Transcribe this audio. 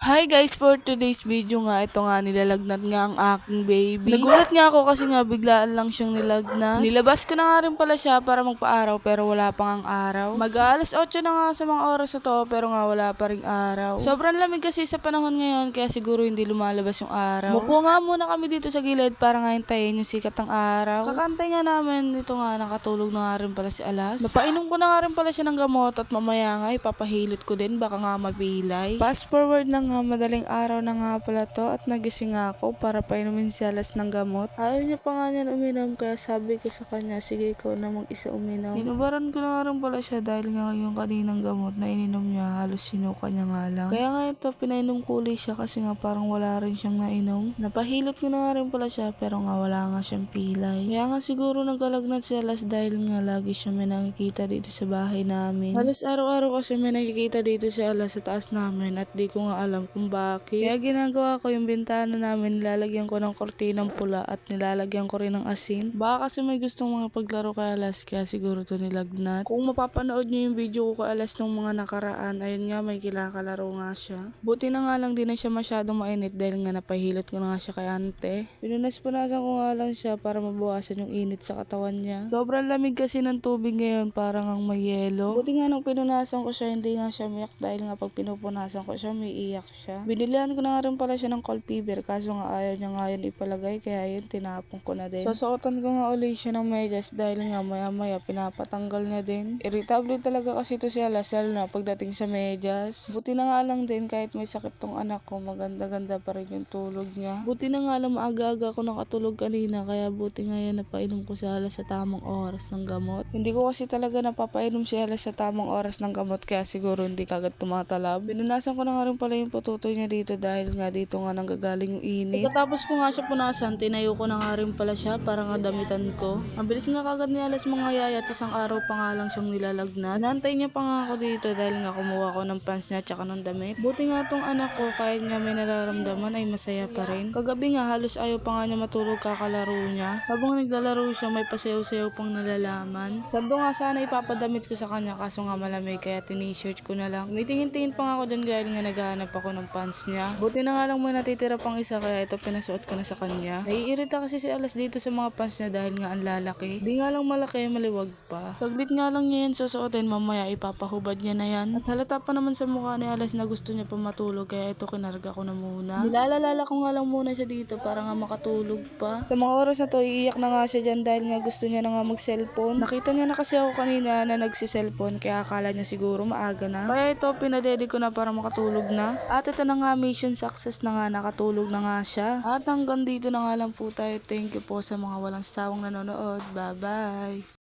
Hi guys, for today's video nga, ito nga nilalagnat nga ang aking baby. Nagulat nga ako kasi nga biglaan lang siyang nilagnat. Nilabas ko na nga rin pala siya para magpa-araw pero wala pa ang araw. Mag-aalas 8 na nga sa mga oras na to pero nga wala pa rin araw. Sobrang lamig kasi sa panahon ngayon kaya siguro hindi lumalabas yung araw. Mupo nga muna kami dito sa gilid para nga hintayin yung sikat ng araw. Kakantay nga namin ito nga nakatulog na nga rin pala si Alas. Napainom ko na nga rin pala siya ng gamot at mamaya nga ipapahilot ko din baka nga mapilay. Fast forward na nga madaling araw na nga pala to at nagising ako para painumin si Alas ng gamot. Ayaw niya pa nga niyan uminom kaya sabi ko sa kanya sige ikaw na mag-isa uminom. Inubaran ko na nga rin pala siya dahil nga yung kaninang gamot na ininom niya halos sinuka niya nga lang. Kaya nga ito pinainom ko ulit siya kasi nga parang wala rin siyang nainom. Napahilot ko na nga rin pala siya pero nga wala nga siyang pilay. Kaya nga siguro nagkalagnat si Alas dahil nga lagi siya may nakikita dito sa bahay namin. Halos araw-araw kasi may nakikita dito si Alas sa taas namin at di ko nga alam kung bakit. Kaya ginagawa ko yung bintana namin, nilalagyan ko ng kortinang pula at nilalagyan ko rin ng asin. Baka kasi may gustong mga paglaro kay Alas kaya siguro to nilagnat. Kung mapapanood niyo yung video ko kay Alas nung mga nakaraan, ayun nga may kinakalaro nga siya. Buti na nga lang di na siya masyadong mainit dahil nga napahilot ko na nga siya kay ante. Pinunas-punasan ko nga lang siya para mabawasan yung init sa katawan niya. Sobrang lamig kasi ng tubig ngayon parang ang may yelo. Buti nga nung pinunasan ko siya hindi nga siya umiyak dahil nga pag pinupunasan ko siya may iyak siya. Binilihan ko na nga rin pala siya ng cold fever kaso nga ayaw niya nga yun ipalagay kaya yun tinapon ko na din. Susuotan ko nga ulit siya ng medyas dahil nga maya maya pinapatanggal niya din. Irritable talaga kasi to si Alas lalo na pagdating sa medyas. Buti na nga lang din kahit may sakit tong anak ko maganda-ganda pa rin yung tulog niya. Buti na nga lang maaga-aga ako nakatulog kanina kaya buti nga yan napainom ko si Alas sa tamang oras ng gamot. Hindi ko kasi talaga napapainom si Alas sa tamang oras ng gamot kaya siguro hindi kagad tumatalab. Pinunasan ko na nga rin pala yung patutoy niya dito dahil nga dito nga nanggagaling yung init. Pagkatapos ko nga siya punasan, tinayo ko na nga rin pala siya para nga damitan ko. Ang bilis nga kagad ni Alas mga yaya, tas ang araw pa nga lang siyang nilalagnat. Nantay niya pa nga ako dito dahil nga kumuha ko ng pants niya tsaka ng damit. Buti nga tong anak ko kahit nga may nararamdaman ay masaya pa rin. Kagabi nga halos ayaw pa nga niya matulog kakalaro niya. Habang naglalaro siya may pasayaw-sayaw pang nalalaman. Sando nga sana ipapadamit ko sa kanya kaso nga malamig kaya tinishirt ko na lang. May tingin-tingin pa nga ako dun dahil nga naghahanap ako ng pants niya. Buti na nga lang may natitira pang isa kaya ito pinasuot ko na sa kanya. Naiirita kasi si Alas dito sa mga pants niya dahil nga ang lalaki. Di nga lang malaki, maliwag pa. Saglit nga lang niya yan susuotin, mamaya ipapahubad niya na yan. At halata pa naman sa mukha ni Alas na gusto niya pa matulog kaya ito kinarga ko na muna. Nilalalala ko nga lang muna siya dito para nga makatulog pa. Sa mga oras na to, iiyak na nga siya dyan dahil nga gusto niya na nga mag-cellphone. Nakita niya na kasi ako kanina na nagsi-cellphone kaya akala niya siguro maaga na. Kaya ito, pinadedi ko na para makatulog na. At ito na nga, mission success na nga, nakatulog na nga siya. At hanggang dito na nga lang po tayo. Thank you po sa mga walang sawang nanonood. Bye-bye!